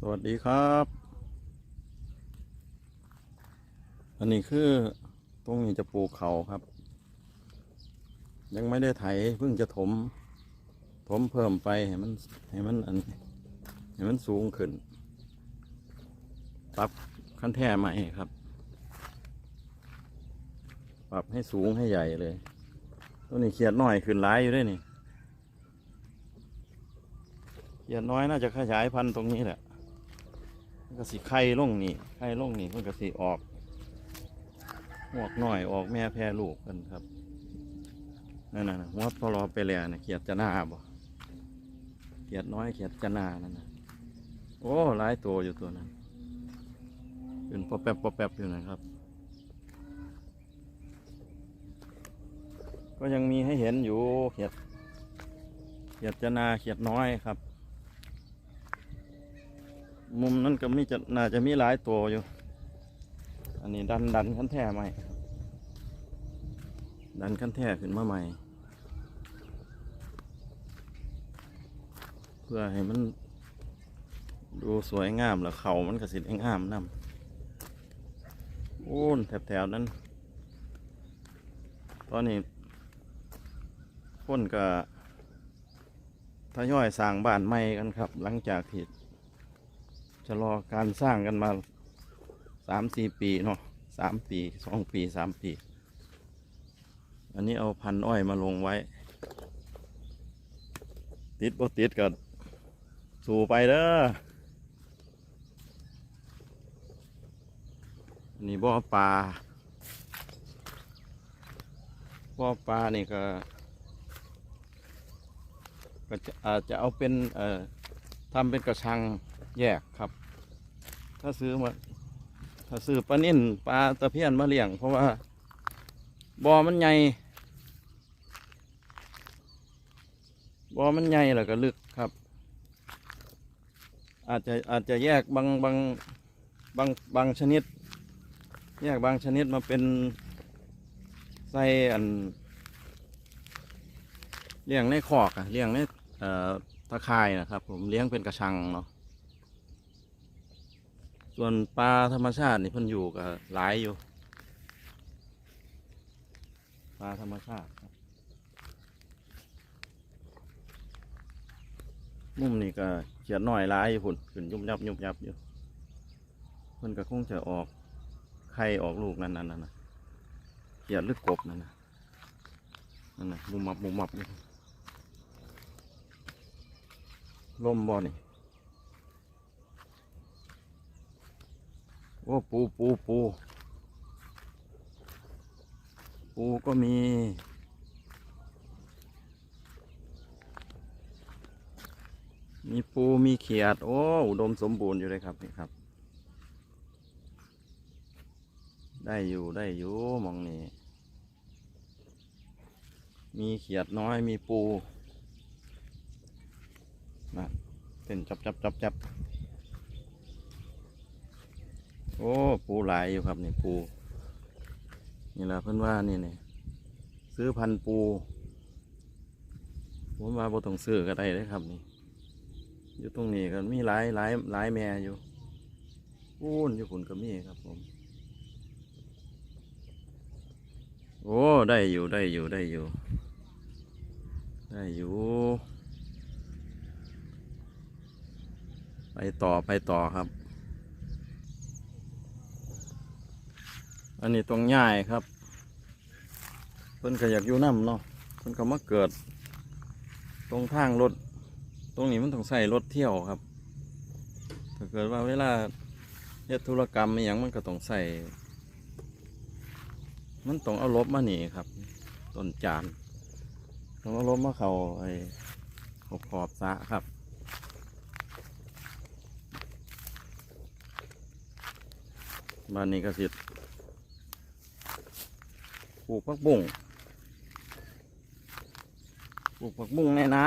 สวัสดีครับ อันนี้คือตรงนี้จะปลูกเขาครับ ยังไม่ได้ไถเพิ่งจะถม ถมเพิ่มไปให้มันให้มันอันให้มันสูงขึ้นปรับขั้นแท่ใหม่ครับ ปรับให้สูงให้ใหญ่เลยตัวนี้เขียดน้อยขึ้นร้ายอยู่ด้วยนี่เขียดน้อยน่าจะขยายพันธุ์ตรงนี้แหละ มันก็สิไข่ลงนี่ไข่ลงนี่มันก็สิออกหวกหน่อยออกแม่แพร่ลูกกันครับนั่นน่ะหัวพอรอไปแล้วนะเขียดจะหน้าบ่เขียดน้อยเขียดจะหน้านั่นนะโอ้หลายตัวอยู่ตัวนั้นเป็นปอแป๊บปอแป๊บอยู่นะครับ ก็ยังมีให้เห็นอยู่เขียดเขียดจะนาเขียดน้อยครับ มุมนั้นก็มีจะน่าจะมีหลายตัวอยู่ อันนี้ดันดันขั้นแท่ใหม่ ดันขั้นแท่ขึ้นมาใหม่ เพื่อให้มันดูสวยงามแล้วเขามันก็สิได้งามนำโอ้นแถวๆนั้น ตอนนี้คนก็ทยอยสร้างบ้านใหม่กันครับ หลังจากที่ จะรอการสร้างกันมาสามสี่ปีเนาะสามปีสองปีสามปี อันนี้เอาพันอ้อยมาลงไว้ ติดบ่ติดก็สู่ไปเด้อนนี้บ่อปลาบ่อปลานี่ก็ก็จะอาจจะเอาเป็นเอ่อทำเป็นกระชัง แยกครับ ถ้าซื้อมา ถ้าซื้อปลานิ่นปลาตะเพียนมาเลี้ยง เพราะว่าบ่อมันใหญ่บ่อมันใหญ่แล้วก็ลึกครับ อาจจะอาจจะแยกบางบางบางบางชนิด แยกบางชนิดมาเป็นใส่อันเลี้ยงในคอกอะเลี้ยงในตะข่ายนะครับ ผมเลี้ยงเป็นกระชังเนาะ ส่วนปลาธรรมชาตินี่เพิ่นอยู่กับหลายอยู่ ปลาธรรมชาติครับมุมนี่ก็เขียดหน่อยหลายอยู่พุ่นขึ้นยุบยับยุบยับอยู่เพิ่นก็คงจะออกไข่ออกลูกนั่นนั่นนะเขียดหรือกบนั่นนะนั่นนะมุมมับมุมมับอยู่ลมบ่นี่ โอ้ปูปูปูปูก็มี มีปูมีเขียด โอ้อุดมสมบูรณ์อยู่เลยครับนี่ครับ ได้อยู่ได้อยู่มองนี่มีเขียดน้อยมีปูนะเต้นจับจับจับจับ โอ้ปูหลายอยู่ครับนี่ปูนี่แหละเพื่อนว่านี่นี่ซื้อพันปูผมว่าบ่ต้องซื้อก็ได้เลยครับนี่ อยู่ตรงนี้ก็มีหลายหลายหลายแม่อยู่ปูนอยู่ฝุ่นก็มีครับผม โอ้ได้อยู่ได้อยู่ได้อยู่ ได้อยู่ ไปต่อไปต่อครับ อันนี้ตรงย่ายครับ เพิ่นก็อยากอยู่น้ำเนาะเพิ่นก็มาเกิด ตรงทางรถ ตรงนี้มันต้องใส่รถเที่ยวครับ ถ้าเกิดว่าเวลาเฮ็ดธุรกรรมอหย่างมันก็ต้องใส่ มันต้องเอารถมาหนีครับต้นจานต้องเอารถมาเขาไอ้ขอบขอบสะครับบ้านนี้ก็สิ ปลูกผักบุ้งปลูกผักบุ้งในนา